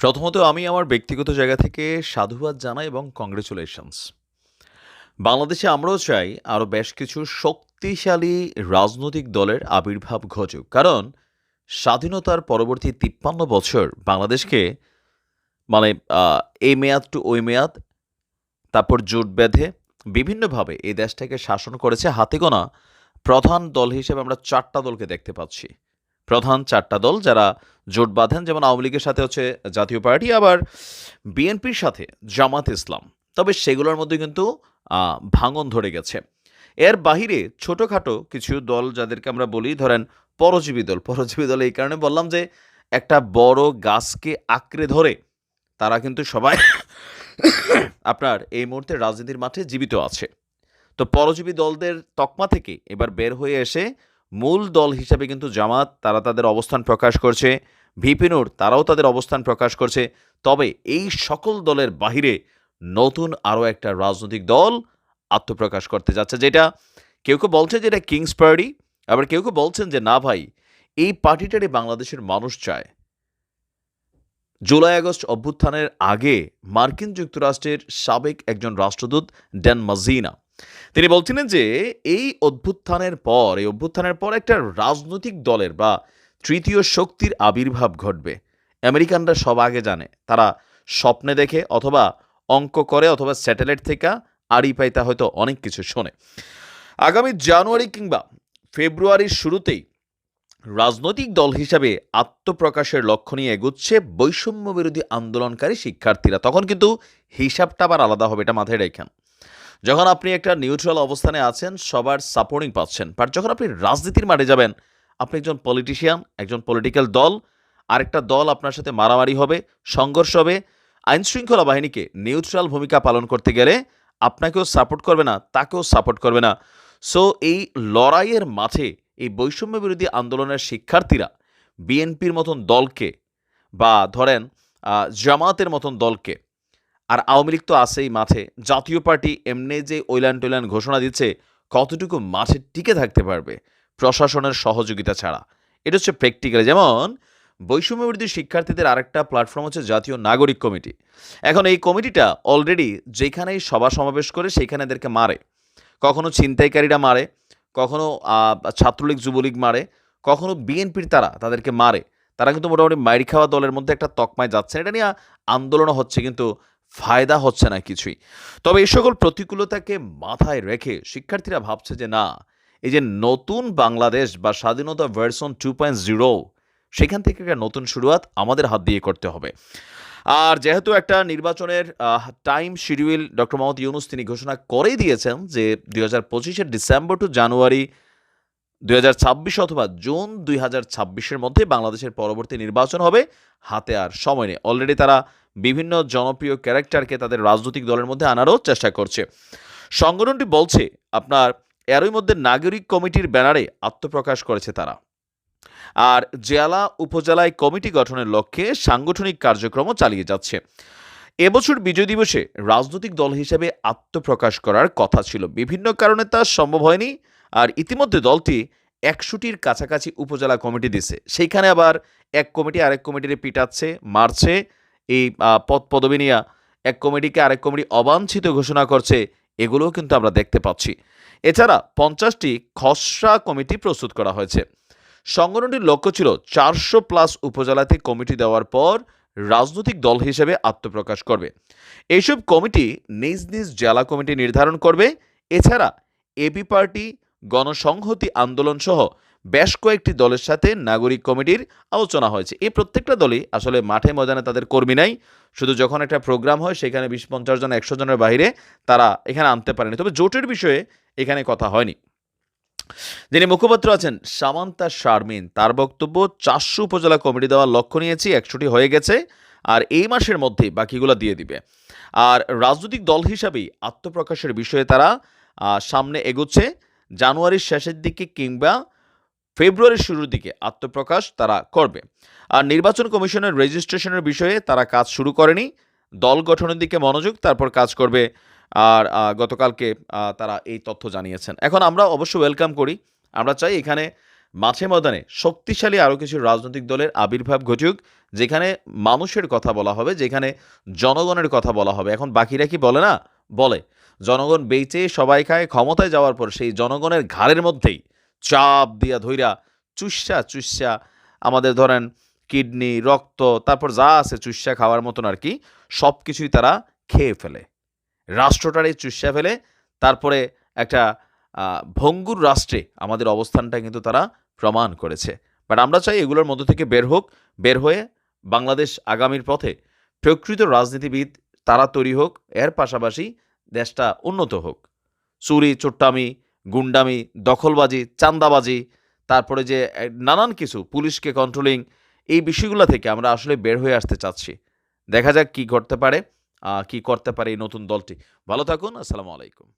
প্রথমত আমি আমার ব্যক্তিগত জায়গা থেকে সাধুবাদ জানাই এবং কংগ্রেচুলেশনস বাংলাদেশে আমরাও চাই আরও বেশ কিছু শক্তিশালী রাজনৈতিক দলের আবির্ভাব ঘটুক। কারণ স্বাধীনতার পরবর্তী তিপ্পান্ন বছর বাংলাদেশকে মানে এই মেয়াদ টু ওই মেয়াদ, তারপর জোট বেঁধে বিভিন্নভাবে এই দেশটাকে শাসন করেছে হাতে গোনা প্রধান দল হিসেবে আমরা চারটা দলকে দেখতে পাচ্ছি। প্রধান চারটা দল যারা জোট বাঁধেন, যেমন আওয়ামী লীগের সাথে হচ্ছে জাতীয় পার্টি, আবার বিএনপির সাথে জামাত ইসলাম। তবে সেগুলোর মধ্যে কিন্তু ভাঙন ধরে গেছে। এর বাহিরে ছোটোখাটো কিছু দল যাদেরকে আমরা বলি, ধরেন পরজীবী দল। পরজীবী দল এই কারণে বললাম যে, একটা বড় গাছকে আঁকড়ে ধরে তারা কিন্তু সবাই আপনার এই মুহূর্তে রাজনীতির মাঠে জীবিত আছে। তো পরজীবী দলদের তকমা থেকে এবার বের হয়ে এসে মূল দল হিসাবে কিন্তু জামাত, তারা তাদের অবস্থান প্রকাশ করছে। ভিপিনুর তারাও তাদের অবস্থান প্রকাশ করছে। তবে এই সকল দলের বাহিরে নতুন আরও একটা রাজনৈতিক দল আত্মপ্রকাশ করতে যাচ্ছে, যেটা কেউ কেউ বলছে যে এটা কিংস পার্টি, আবার কেউ কেউ বলছেন যে না ভাই, এই পার্টিটারই বাংলাদেশের মানুষ চায়। জুলাই আগস্ট অভ্যুত্থানের আগে মার্কিন যুক্তরাষ্ট্রের সাবেক একজন রাষ্ট্রদূত ড্যান মাজিনা তিনি বলছিলেন যে এই অভ্যুত্থানের পর, এই অভ্যুত্থানের পর একটা রাজনৈতিক দলের বা তৃতীয় শক্তির আবির্ভাব ঘটবে। আমেরিকানরা সব আগে জানে, তারা স্বপ্নে দেখে অথবা অঙ্ক করে অথবা স্যাটেলাইট থেকে আড়ি পাইতা হয়তো অনেক কিছু শোনে। আগামী জানুয়ারি কিংবা ফেব্রুয়ারির শুরুতেই রাজনৈতিক দল হিসাবে আত্মপ্রকাশের লক্ষ্য নিয়ে এগুচ্ছে বৈষম্য বিরোধী আন্দোলনকারী শিক্ষার্থীরা। তখন কিন্তু হিসাবটা আবার আলাদা হবে, এটা মাথায় রেখেন। যখন আপনি একটা নিউট্রাল অবস্থানে আছেন, সবার সাপোর্টিং পাচ্ছেন। বাট যখন আপনি রাজনীতির মাঠে যাবেন, আপনি একজন পলিটিশিয়ান একজন পলিটিক্যাল দল, আরেকটা দল আপনার সাথে মারামারি হবে, সংঘর্ষ হবে আইন শৃঙ্খলা বাহিনীকে নিউট্রাল ভূমিকা পালন করতে গেলে আপনাকেও সাপোর্ট করবে না, তাকেও সাপোর্ট করবে না। সো এই লড়াইয়ের মাঠে, এই বৈষম্য বিরোধী আন্দোলনের শিক্ষার্থীরা বিএনপির মতন দলকে বা ধরেন জামাতের মতন দলকে আর আওয়ামী লীগ তো আছেই মাঠে। জাতীয় পার্টি এমনি যে ওইলান টোইলান ঘোষণা দিচ্ছে, কতটুকু মাঠে টিকে থাকতে পারবে প্রশাসনের সহযোগিতা ছাড়া? এটা হচ্ছে প্র্যাকটিক্যাল যেমন, বৈষম্য বিরোধী শিক্ষার্থীদের আরেকটা প্ল্যাটফর্ম হচ্ছে জাতীয় নাগরিক কমিটি। এখন এই কমিটিটা অলরেডি যেখানেই সভা সমাবেশ করে সেইখানে এদেরকে মারে। কখনো ছিনতাইকারীরা মারে, কখনো ছাত্রলীগ, যুবলীগ মারে, কখনো বিএনপির তারা তাদেরকে মারে। তারা কিন্তু মোটামুটি মাইর খাওয়া দলের মধ্যে একটা তকমায় যাচ্ছে। এটা নিয়ে আন্দোলনও হচ্ছে, কিন্তু ফায়দা হচ্ছে না কিছুই। তবে এই সকল প্রতিকূলতাকে মাথায় রেখে শিক্ষার্থীরা ভাবছে যে না, এই যে নতুন বাংলাদেশ বা স্বাধীনতা ভার্সন টু পয়েন্ট জিরো সেখান থেকে একটা নতুন শুরুয়াত আমাদের হাত দিয়ে করতে হবে। আর যেহেতু একটা নির্বাচনের time schedule doctor Mohammad Yunus তিনি ঘোষণা করেই দিয়েছেন যে দুই হাজার পঁচিশের ডিসেম্বর টু জানুয়ারি দুই হাজার ছাব্বিশ অথবা জুন দুই ছাব্বিশের মধ্যে বাংলাদেশের পরবর্তী নির্বাচন হবে। হাতে আর সময় নেই। অলরেডি তারা বিভিন্ন জনপ্রিয় ক্যারেক্টারকে তাদের রাজনৈতিক দলের মধ্যে আনারও চেষ্টা করছে। সংগঠনটি বলছে, আপনার এরই মধ্যে নাগরিক কমিটির ব্যানারে আত্মপ্রকাশ করেছে তারা। আর জেলা উপজেলায় কমিটি গঠনের লক্ষ্যে সাংগঠনিক কার্যক্রমও চালিয়ে যাচ্ছে। এবছর বিজয় দিবসে রাজনৈতিক দল হিসেবে আত্মপ্রকাশ করার কথা ছিল। বিভিন্ন কারণে তা সম্ভব হয়নি। আর ইতিমধ্যে দলটি একশোটির কাছাকাছি উপজেলা কমিটি দিছে। সেইখানে আবার এক কমিটি আরেক কমিটির পিটাচ্ছে, মারছে। এই পদ, পদবি নিয়ে এক কমিটিকে আরেক কমিটি অবাঞ্ছিত ঘোষণা করছে, এগুলোও কিন্তু আমরা দেখতে পাচ্ছি। এছাড়া পঞ্চাশটি খসড়া কমিটি প্রস্তুত করা হয়েছে। সংগঠনটির লক্ষ্য ছিল চারশো প্লাস উপজেলাতে কমিটি দেওয়ার পর রাজনৈতিক দল হিসেবে আত্মপ্রকাশ করবে। এইসব কমিটি নিজ নিজ জেলা কমিটি নির্ধারণ করবে। এছাড়া এবি পার্টি গণসংহতি আন্দোলন সহ বেশ কয়েকটি দলের সাথে নাগরিক কমিটির আলোচনা হয়েছে। এই প্রত্যেকটা দলই আসলে মাঠে ময়দানে তাদের কর্মী নাই। শুধু যখন একটা প্রোগ্রাম হয়, সেখানে বিশ পঞ্চাশ জন, একশো জনের বাইরে তারা এখানে আনতে পারেনি। তবে জোটের বিষয়ে এখানে কথা হয়নি। যিনি মুখপাত্র আছেন সামান্তা শারমিন, তার বক্তব্য, চারশো উপজেলা কমিটি দেওয়ার লক্ষ্য নিয়েছি, একশোটি হয়ে গেছে, আর এই মাসের মধ্যেই বাকিগুলো দিয়ে দিবে। আর রাজনৈতিক দল হিসাবেই আত্মপ্রকাশের বিষয়ে তারা সামনে এগোচ্ছে। জানুয়ারির শেষের দিকে কিংবা ফেব্রুয়ারির শুরুর দিকে আত্মপ্রকাশ তারা করবে। আর নির্বাচন কমিশনের রেজিস্ট্রেশনের বিষয়ে তারা কাজ শুরু করেনি। দল গঠনের দিকে মনোযোগ, তারপর কাজ করবে। আর গতকালকে তারা এই তথ্য জানিয়েছেন। এখন আমরা অবশ্য ওয়েলকাম করি। আমরা চাই এখানে মাঠে ময়দানে শক্তিশালী আরও কিছু রাজনৈতিক দলের আবির্ভাব ঘটুক, যেখানে মানুষের কথা বলা হবে, যেখানে জনগণের কথা বলা হবে। এখন বাকিরা কি বলে না? বলে। জনগণ বেঁচে সবাই খায়, ক্ষমতায় যাওয়ার পর সেই জনগণের ঘাড়ের মধ্যেই চাপ দিয়া ধইরা চুষা চুষা আমাদের ধরেন কিডনি, রক্ত, তারপর যা আছে চুষা খাওয়ার মতন আর কি সব কিছুই তারা খেয়ে ফেলে। রাষ্ট্রটারে চুষা ফেলে, তারপরে একটা ভঙ্গুর রাষ্ট্রে আমাদের অবস্থানটা কিন্তু তারা প্রমাণ করেছে। বাট আমরা চাই এগুলোর মধ্য থেকে বের হোক, বের হয়ে বাংলাদেশ আগামীর পথে প্রকৃত রাজনীতিবিদ তারা তৈরি হোক, এর পাশাপাশি দেশটা উন্নত হোক। চুরি, চোট্টামি, গুন্ডামি, দখলবাজি চান্দাবাজি তারপরে যে নানান কিছু পুলিশকে কন্ট্রোলিং এই বিষয়গুলো থেকে আমরা আসলে বের হয়ে আসতে চাচ্ছি। দেখা যাক কি ঘটতে পারে কি করতে পারে এই নতুন দলটি। ভালো থাকুন, আসসালামু আলাইকুম।